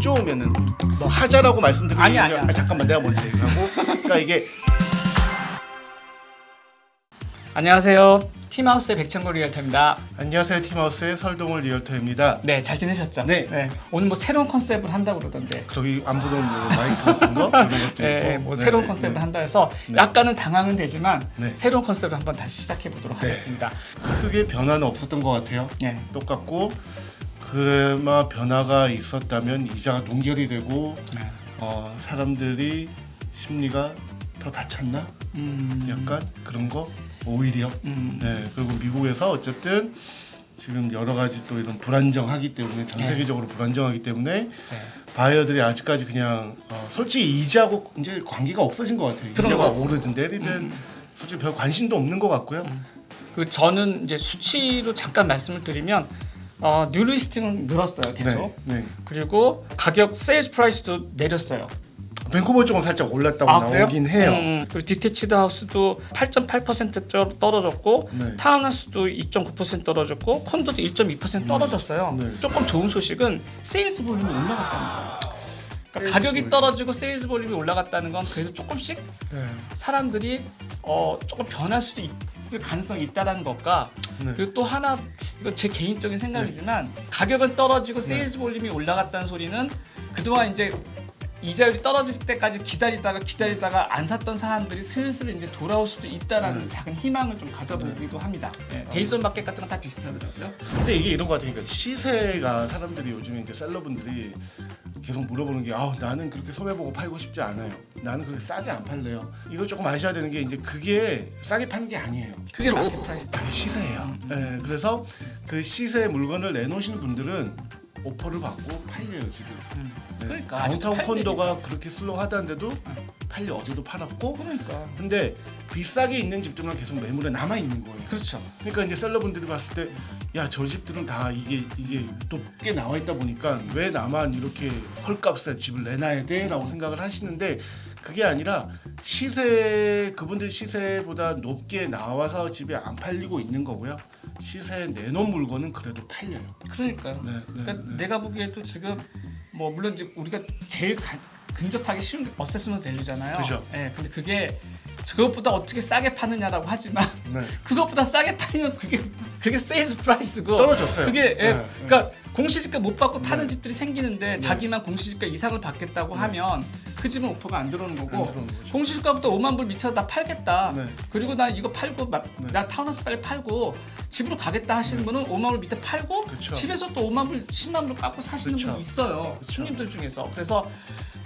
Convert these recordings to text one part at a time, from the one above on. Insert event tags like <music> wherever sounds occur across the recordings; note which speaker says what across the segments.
Speaker 1: 안 좋으면은 뭐 하자라고 말씀드리는
Speaker 2: 아니.
Speaker 1: 아니라- 아, 잠깐만 내가 먼저 얘기하고 그러니까 이게
Speaker 2: 안녕하세요. 팀하우스의 백창고 리얼터입니다.
Speaker 1: 안녕하세요 팀하우스의 설동월 리얼터입니다.
Speaker 2: 네, 잘 지내셨죠?
Speaker 1: 네.
Speaker 2: 오늘 뭐 새로운 컨셉을 한다고 그러던데.
Speaker 1: 저기 안 보던 뭐 마이크 같은 거 이런 것도
Speaker 2: 네,
Speaker 1: 있고
Speaker 2: 뭐
Speaker 1: 네,
Speaker 2: 새로운
Speaker 1: 네,
Speaker 2: 컨셉을
Speaker 1: 네.
Speaker 2: 한다 해서
Speaker 1: 네.
Speaker 2: 약간은 당황은 되지만
Speaker 1: 네.
Speaker 2: 새로운 컨셉을 한번 다시 시작해 보도록
Speaker 1: 네.
Speaker 2: 하겠습니다.
Speaker 1: 크게 변화는 없었던 것 같아요.
Speaker 2: 네.
Speaker 1: 똑같고 그나마 변화가 있었다면 이자가 동결이 되고
Speaker 2: 네.
Speaker 1: 어, 사람들이 심리가 더 다쳤나?
Speaker 2: 음,
Speaker 1: 약간 그런 거 오히려
Speaker 2: 음,
Speaker 1: 네 그리고 미국에서 어쨌든 지금 여러 가지 또 이런 불안정하기 때문에 전
Speaker 2: 네.
Speaker 1: 세계적으로 불안정하기 때문에
Speaker 2: 네.
Speaker 1: 바이어들이 아직까지 그냥 어, 솔직히 이자하고 이제 관계가 없어진 것 같아요. 이자가. 오르든 내리든
Speaker 2: 음.
Speaker 1: 솔직히 별 관심도 없는 것 같고요.
Speaker 2: 그 저는 이제 수치로 잠깐 말씀을 드리면 어, 뉴 리스팅은 늘었어요, 계속.
Speaker 1: 네, 네.
Speaker 2: 그리고 가격 세일즈 프라이스도 내렸어요.
Speaker 1: 밴쿠버 쪽은 살짝 올랐다고
Speaker 2: 아, 그래요?
Speaker 1: 나오긴 해요.
Speaker 2: 음, 그리고 디테치드 하우스도 8.8% 쪄- 떨어졌고
Speaker 1: 네.
Speaker 2: 타운하우스도 2.9% 떨어졌고 콘도도 1.2% 떨어졌어요.
Speaker 1: 네.
Speaker 2: 조금 좋은 소식은 세일즈 볼륨이 올라갔다는 거예요. 그러니까
Speaker 1: 세일즈
Speaker 2: 가격이. 떨어지고 세일즈 볼륨이 올라갔다는 건 그래도 조금씩
Speaker 1: 네.
Speaker 2: 사람들이 어, 조금 변할 수도 있을 가능성이 있다는 것과
Speaker 1: 네.
Speaker 2: 그리고 또 하나 이건 제 개인적인 생각이지만 가격은 떨어지고
Speaker 1: 네.
Speaker 2: 세일즈 볼륨이 올라갔다는 소리는 그동안 이제 이자율이 떨어질 때까지 기다리다가 기다리다가 안 샀던 사람들이 슬슬 이제 돌아올 수도 있다라는
Speaker 1: 네.
Speaker 2: 작은 희망을 좀 가져보기도 합니다. 네. 데이손 마켓 같은 건 다 비슷하더라고요.
Speaker 1: 근데 이게 이런 것 같으니까 시세가 사람들이 요즘에 이제 셀러분들이 계속 물어보는 게 아우 나는 그렇게 손해 보고 팔고 싶지 않아요. 나는 그렇게 싸게 안 팔래요. 이걸 조금 아셔야 되는 게 이제 그게 싸게 파는 게 아니에요.
Speaker 2: 그게 마켓 프라이스.
Speaker 1: 그게 시세예요.
Speaker 2: 음,
Speaker 1: 예, 그래서 그 시세 물건을 내놓으시는 분들은 오퍼를 받고 팔려요 지금.
Speaker 2: 음.
Speaker 1: 네.
Speaker 2: 그러니까
Speaker 1: 다운타운
Speaker 2: 팔
Speaker 1: 콘도가 그렇게 슬로우하다는데도 팔려 어제도 팔았고
Speaker 2: 그러니까
Speaker 1: 근데 비싸게 있는 집들만 계속 매물에 남아 있는 거예요.
Speaker 2: 그렇죠.
Speaker 1: 그러니까 이제 셀러분들이 봤을 때 야 저 집들은 다 이게 이게 높게 나와 있다 보니까 왜 나만 이렇게 헐값에 집을 내놔야 돼라고 생각을 하시는데 그게 아니라 시세 그분들 시세보다 높게 나와서 집에 안 팔리고 있는 거고요 시세 내놓은 물건은 그래도 팔려요.
Speaker 2: 그러니까요.
Speaker 1: 네, 네,
Speaker 2: 그러니까
Speaker 1: 네.
Speaker 2: 내가 보기에도 지금 뭐 물론 이제 우리가 제일 가, 근접하기 쉬운 게 어세스먼트 밸류잖아요.
Speaker 1: 그죠.
Speaker 2: 예, 근데 그게 그것보다 어떻게 싸게 파느냐라고 하지만
Speaker 1: 네. <laughs>
Speaker 2: 그것보다 싸게 팔면 그게 그게 세일즈 프라이스고
Speaker 1: 떨어졌어요.
Speaker 2: 그게 예,
Speaker 1: 네,
Speaker 2: 그러니까 공시지가 못 받고 파는
Speaker 1: 네.
Speaker 2: 집들이 생기는데
Speaker 1: 네.
Speaker 2: 자기만 공시지가 이상을 받겠다고
Speaker 1: 네.
Speaker 2: 하면 그 집은 오퍼가 안 들어오는
Speaker 1: 안
Speaker 2: 거고
Speaker 1: 들어오는 거죠.
Speaker 2: 공시지가보다 5만 불 미쳐 나 팔겠다.
Speaker 1: 네.
Speaker 2: 그리고 나 이거 팔고 마-
Speaker 1: 네.
Speaker 2: 나 타운하우스 빨리 팔고 집으로 가겠다 하시는 분은 5만 불 밑에 팔고
Speaker 1: 그쵸.
Speaker 2: 집에서 또 5만 불, 10만 불 깎고 사시는
Speaker 1: 그쵸.
Speaker 2: 분 있어요. 손님들 중에서. 그래서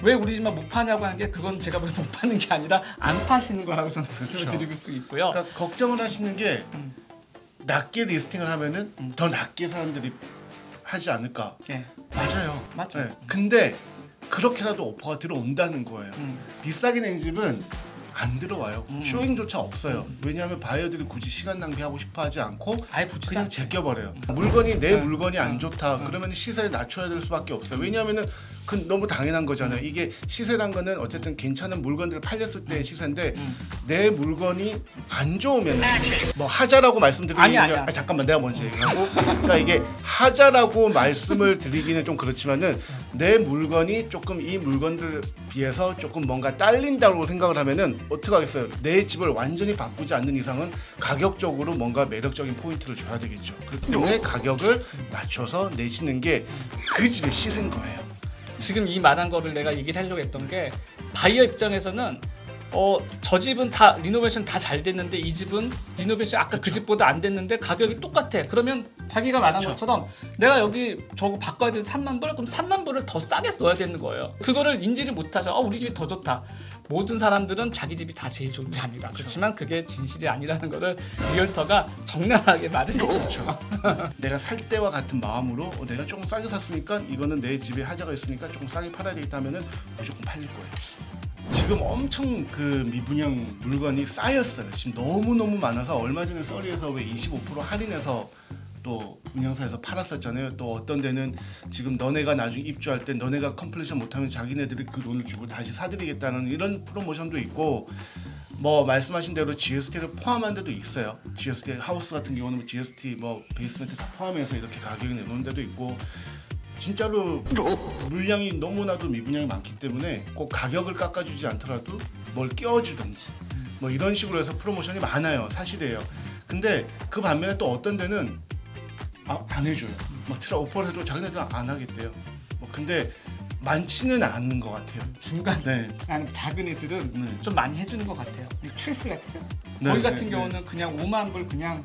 Speaker 2: 왜 우리 집만 못 파냐고 하는 게 그건 제가 보기엔 못 파는 게 아니라 안 파시는 거라고 저는 말씀을
Speaker 1: 그쵸.
Speaker 2: 드리고 수 있고요.
Speaker 1: 그러니까 걱정을 하시는 게
Speaker 2: 음.
Speaker 1: 낮게 리스팅을 하면은
Speaker 2: 음.
Speaker 1: 더 낮게 사람들이 하지 않을까.
Speaker 2: 예.
Speaker 1: 맞아요.
Speaker 2: 맞죠.
Speaker 1: 네. 근데 그렇게라도 오퍼가 들어온다는 거예요.
Speaker 2: 음.
Speaker 1: 비싸게 낸 집은 안 들어와요.
Speaker 2: 음.
Speaker 1: 쇼잉조차 없어요. 왜냐하면 바이어들이 굳이 시간 낭비하고 싶어하지 않고
Speaker 2: 아예 붙이지
Speaker 1: 그냥
Speaker 2: 않죠.
Speaker 1: 제껴버려요. 물건이 내
Speaker 2: 네.
Speaker 1: 물건이 안
Speaker 2: 음.
Speaker 1: 좋다.
Speaker 2: 음.
Speaker 1: 그러면 시세 낮춰야 될 수밖에 없어요. 왜냐하면은 그 너무 당연한 거잖아요. 이게 시세란 거는 어쨌든 괜찮은 물건들을 팔렸을 때의 시세인데
Speaker 2: 음.
Speaker 1: 내 물건이 안 좋으면 뭐 하자라고 말씀드리는
Speaker 2: 아니,
Speaker 1: 게
Speaker 2: 아니야.
Speaker 1: 아, 잠깐만 내가 먼저 얘기하고 그러니까 이게 하자라고 말씀을 드리기는 좀 그렇지만은 내 물건이 조금 이 물건들에 비해서 조금 뭔가 딸린다고 생각을 하면은 어떻게 하겠어요? 내 집을 완전히 바꾸지 않는 이상은 가격적으로 뭔가 매력적인 포인트를 줘야 되겠죠. 그렇기 때문에 가격을 낮춰서 내시는 게 그 집의 시세인 거예요.
Speaker 2: 지금 이 말한 거를 내가 얘기를 하려고 했던 게 바이어 입장에서는 어 저 집은 다 리노베이션 다 잘 됐는데 이 집은 리노베이션 아까 그 집보다 안 됐는데 가격이 똑같아. 그러면 자기가 말한
Speaker 1: 그쵸.
Speaker 2: 것처럼 내가 여기 저거 바꿔야 되는 3만 불 그럼 3만 불을 더 싸게 넣어야 되는 거예요. 그거를 인지를 못하죠. 어 우리 집이 더 좋다. 모든 사람들은 자기 집이 다 제일 좋은 집입니다. 그렇지만 그게 진실이 아니라는 거를 리얼터가 적나라하게 말을 해줘요. <laughs>
Speaker 1: 내가 살 때와 같은 마음으로 어, 내가 조금 싸게 샀으니까 이거는 내 집에 하자가 있으니까 조금 싸게 팔아야 되겠다 하면은 무조건 팔릴 거예요. 지금 엄청 그 미분양 물건이 쌓였어요. 지금 너무 너무 많아서 얼마 전에 썰이에서 왜 25% 할인해서 또 분양사에서 팔았었잖아요. 또 어떤 데는 지금 너네가 나중에 입주할 때 너네가 컴플리션 못하면 자기네들이 그 돈을 주고 다시 사드리겠다는 이런 프로모션도 있고 뭐 말씀하신 대로 GST를 포함한 데도 있어요. GST 하우스 같은 경우는 뭐 GST 뭐 베이스멘트 다 포함해서 이렇게 가격이 내놓는 데도 있고 진짜로 물량이 너무나도 미분양이 많기 때문에 꼭 가격을 깎아주지 않더라도 뭘 끼워주든지 뭐 이런 식으로 해서 프로모션이 많아요 사실이에요 근데 그 반면에 또 어떤 데는 아, 안 해줘요 뭐 트라 오퍼를 해도 자기네들은 안 하겠대요 뭐 근데 많지는 않은 것 같아요
Speaker 2: 중간
Speaker 1: 네,
Speaker 2: 아니 작은 애들은
Speaker 1: 네.
Speaker 2: 좀 많이 해주는 것 같아요. 이 트리플렉스
Speaker 1: 네,
Speaker 2: 거기
Speaker 1: 네,
Speaker 2: 같은
Speaker 1: 네.
Speaker 2: 경우는 그냥 5만 불 그냥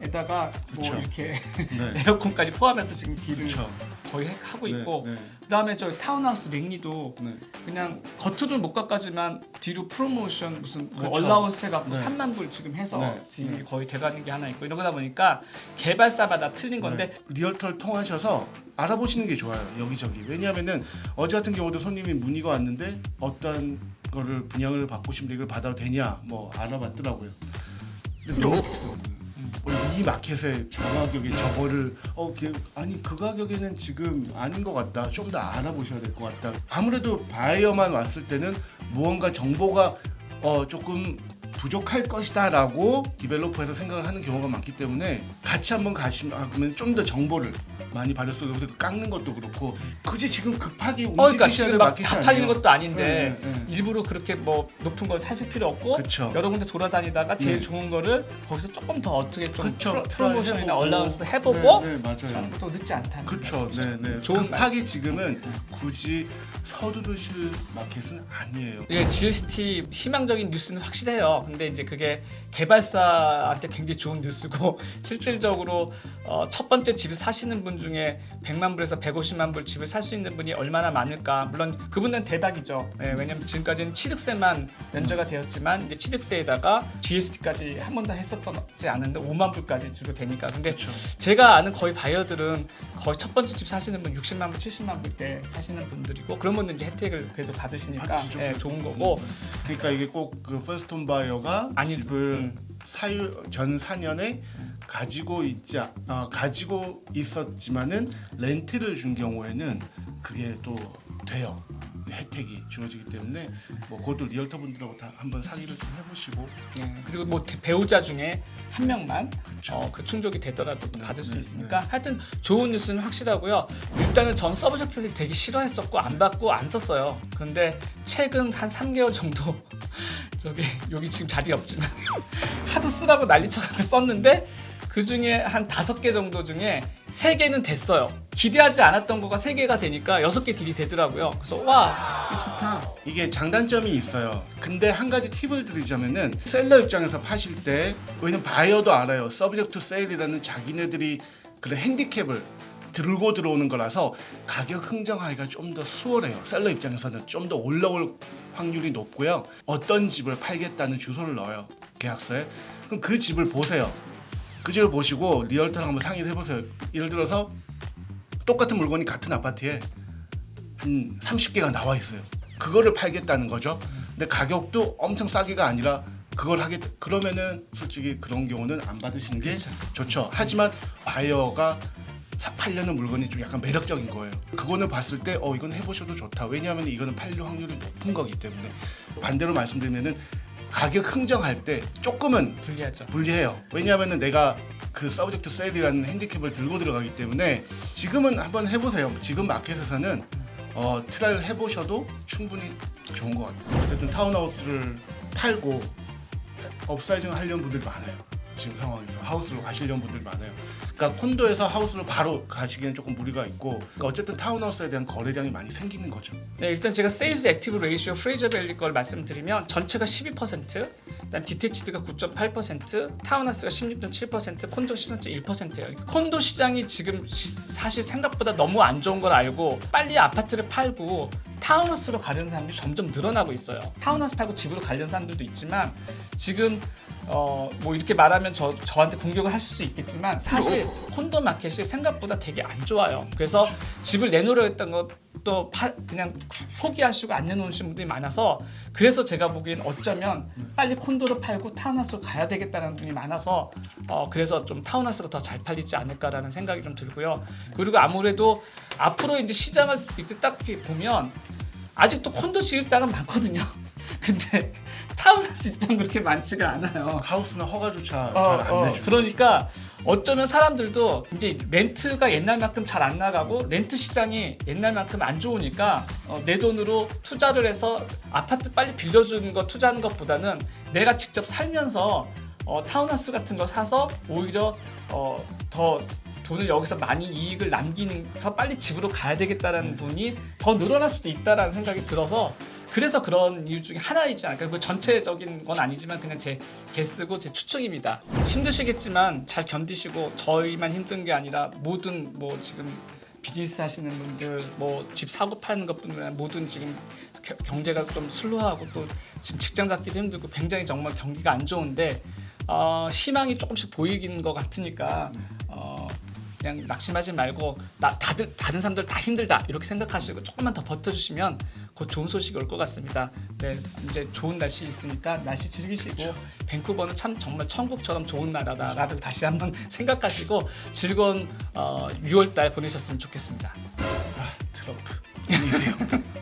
Speaker 2: 에다가 뭐
Speaker 1: 그쵸.
Speaker 2: 이렇게
Speaker 1: 네. <laughs>
Speaker 2: 에어컨까지 포함해서 지금 딜을
Speaker 1: 그렇죠
Speaker 2: 거의 해- 하고 있고
Speaker 1: 네, 네,
Speaker 2: 그다음에 저 타운하우스 랭리도
Speaker 1: 네.
Speaker 2: 그냥 겉으로는 못 가까지만 뒤로 프로모션 무슨 뭐
Speaker 1: 그쵸.
Speaker 2: 얼라운스 해갖고
Speaker 1: 네.
Speaker 2: 3만 불 지금 해서
Speaker 1: 네.
Speaker 2: 지금
Speaker 1: 네.
Speaker 2: 거의 돼가는 게 하나 있고 이러다 보니까 개발사마다 틀린 건데
Speaker 1: 네. 리얼터를 통하셔서 알아보시는 게 좋아요 여기저기 왜냐하면은 어제 같은 경우도 손님이 문의가 왔는데 어떤 거를 분양을 받고 싶은데 이걸 받아도 되냐 뭐 알아봤더라고요 근데 너무 비싸 뭐 이 마켓에 저 가격에 저거를 어 그- 아니 그 가격에는 지금 아닌 것 같다. 좀 더 알아보셔야 될 것 같다. 아무래도 바이어만 왔을 때는 무언가 정보가 어 조금 부족할 것이다라고 디벨로퍼에서 생각을 하는 경우가 많기 때문에 같이 한번 가시면 좀더 정보를 많이 받을 수 있고 깎는 것도 그렇고 굳이 지금 급하게
Speaker 2: 어, 그러니까
Speaker 1: 움직이셔야
Speaker 2: 지금 될막
Speaker 1: 마켓이
Speaker 2: 다
Speaker 1: 아니에요.
Speaker 2: 팔리는 것도 아닌데
Speaker 1: 네, 네, 네.
Speaker 2: 일부러 그렇게 뭐 높은 걸 사실 필요 없고
Speaker 1: 그쵸.
Speaker 2: 여러 군데 돌아다니다가 제일
Speaker 1: 네.
Speaker 2: 좋은 거를 거기서 조금 더 어떻게 좀
Speaker 1: 그쵸.
Speaker 2: 프로, 프로모션이나
Speaker 1: 해보고.
Speaker 2: 얼라운스 해보고
Speaker 1: 네, 네 맞아요.
Speaker 2: 저는 또 늦지 않다는
Speaker 1: 그렇죠.
Speaker 2: 말씀이시죠.
Speaker 1: 네, 네.
Speaker 2: 좋은 말.
Speaker 1: 급하게 지금은 굳이 서두르실 마켓은 아니에요.
Speaker 2: 이게 GST 희망적인 뉴스는 확실해요. 근데 이제 그게 개발사한테 굉장히 좋은 뉴스고 <laughs> 실질적으로 어, 첫 번째 집을 사시는 분 중에 100만 불에서 150만 불 집을 살 수 있는 분이 얼마나 많을까? 물론 그분은 대박이죠. 예, 왜냐면 지금까지는 취득세만 면제가 되었지만 이제 취득세에다가 GST까지 한 번도 했었지 않은데 5만 불까지 주로 되니까. 근데. 제가 아는 거의 바이어들은 거의 첫 번째 집 사시는 분 60만 불, 70만 불 때 사시는 분들이고 그런 분들 이제 혜택을 그래도 받으시니까
Speaker 1: 받으시죠.
Speaker 2: 예, 좋은 거고
Speaker 1: 그러니까 이게 꼭 그 퍼스트 홈 바이어가
Speaker 2: 아니,
Speaker 1: 집을
Speaker 2: 음.
Speaker 1: 사유 전 4년에 가지고 있지 않- 아, 가지고 있었지만은 렌트를 준 경우에는 그게 또 돼요. 혜택이 주어지기 때문에 뭐 그것도 리얼터 분들하고 다 한번 상의를 좀 해보시고
Speaker 2: 예, 그리고 뭐 대- 배우자 중에 한 명만
Speaker 1: 그렇죠.
Speaker 2: 어, 그 충족이 되더라도 또
Speaker 1: 네,
Speaker 2: 받을 수
Speaker 1: 네,
Speaker 2: 있으니까 하여튼 좋은 뉴스는 확실하고요. 일단은 전 서브젝트를 되게 싫어했었고 안 받고 안 썼어요. 근데 최근 한 3개월 정도 저기 여기 지금 자리 없지만 <laughs> 하도 쓰라고 난리 쳐갖고 썼는데 그 중에 한 다섯 개 정도 중에 세 개는 됐어요. 기대하지 않았던 거가 세 개가 되니까 여섯 개 딜이 되더라고요. 그래서 와 이거 좋다.
Speaker 1: 이게 장단점이 있어요. 근데 한 가지 팁을 드리자면은 셀러 입장에서 파실 때 왜냐면 바이어도 알아요. 서브젝트 투 세일이라는 자기네들이 그런 핸디캡을 들고 들어오는 거라서 가격 흥정하기가 좀 더 수월해요. 셀러 입장에서는 좀 더 올라올 확률이 높고요. 어떤 집을 팔겠다는 주소를 넣어요. 계약서에. 그럼 그 집을 보세요. 그 집을 보시고 리얼터랑 한번 상의를 해보세요. 예를 들어서 똑같은 물건이 같은 아파트에 한 30개가 나와 있어요. 그거를 팔겠다는 거죠. 근데 가격도 엄청 싸게가 아니라 그걸 하게 그러면은 솔직히 그런 경우는 안 받으시는 게. 좋죠. 하지만 바이어가 사- 팔려는 물건이 좀 약간 매력적인 거예요. 그거는 봤을 때 어 이건 해보셔도 좋다. 왜냐하면 이거는 팔릴 확률이 높은 거기 때문에 반대로 말씀드리면은 가격 흥정할 때 조금은
Speaker 2: 불리하죠.
Speaker 1: 불리해요. 왜냐하면 내가 그 서브젝트 세일이라는 핸디캡을 들고 들어가기 때문에 지금은 한번 해보세요. 지금 마켓에서는 어, 트라이를 해보셔도 충분히 좋은 것 같아요. 어쨌든 타운하우스를 팔고 업사이징 하려는 분들이 많아요. 지금 상황에서 하우스로 가시려는 분들이 많아요. 그러니까 콘도에서 하우스로 바로 가시기에는 조금 무리가 있고 그러니까 어쨌든 타운하우스에 대한 거래량이 많이 생기는 거죠.
Speaker 2: 네, 일단 제가 세일즈 액티브 레이시오 프레이저 밸리 걸 말씀드리면 전체가 12%, 그다음 디테치드가 9.8%, 타운하우스가 16.7%, 콘도 13.1%예요. 콘도 시장이 지금 시- 사실 생각보다 너무 안 좋은 걸 알고 빨리 아파트를 팔고 타운하우스로 가려는 사람들이 점점 늘어나고 있어요. 타운하우스 팔고 집으로 가려는 사람들도 있지만 지금 어 뭐 이렇게 말하면 저 저한테 공격을 하실 수 있겠지만 사실 <laughs> 콘도 마켓이 생각보다 되게 안 좋아요. 그래서 집을 내놓으려 했던 것도 파, 그냥 포기하시고 안 내놓으신 분들이 많아서 그래서 제가 보기엔 어쩌면 빨리 콘도를 팔고 타운하우스로 가야 되겠다는 분이 많아서 어 그래서 좀 타운하우스가 더 잘 팔리지 않을까라는 생각이 좀 들고요. 그리고 아무래도 앞으로 이제 시장을 이렇게 딱 보면 아직도 콘도 지을 땅은 많거든요. <laughs> 근데 타운하우스 일단 그렇게 많지가 않아요.
Speaker 1: 하우스나 허가조차
Speaker 2: 어,
Speaker 1: 잘안
Speaker 2: 어,
Speaker 1: 내주고
Speaker 2: 그러니까 어쩌면 사람들도 이제 렌트가 옛날만큼 잘 안 나가고 렌트 시장이 옛날만큼 안 좋으니까 어, 내 돈으로 투자를 해서 아파트 빨리 빌려주는 거 투자하는 것보다는 내가 직접 살면서 어, 타운하우스 같은 거 사서 오히려 어, 더 돈을 여기서 많이 이익을 남기면서 빨리 집으로 가야 되겠다라는 분이 더 늘어날 수도 있다라는 생각이 들어서 그래서 그런 이유 중에 하나이지 않을까. 그 전체적인 건 아니지만 그냥 제 개쓰고 제 추측입니다. 힘드시겠지만 잘 견디시고 저희만 힘든 게 아니라 모든 뭐 지금 비즈니스 하시는 분들 뭐 집 사고 파는 것뿐만 모든 지금 겨- 경제가 좀 슬로하고 또 지금 직장 잡기도 힘들고 굉장히 정말 경기가 안 좋은데 어, 희망이 조금씩 보이는 것 같으니까 어, 그냥 낙심하지 말고 나 다들 다른 사람들 다 힘들다 이렇게 생각하시고 조금만 더 버텨주시면 곧 좋은 소식이 올 것 같습니다. 네 이제 좋은 날씨 있으니까 날씨 즐기시고 밴쿠버는 참 정말 천국처럼 좋은 나라다라를 다시 한번 <laughs> 생각하시고 즐거운 어, 6월달 보내셨으면 좋겠습니다.
Speaker 1: 아 트럼프 안녕히 계세요. <laughs>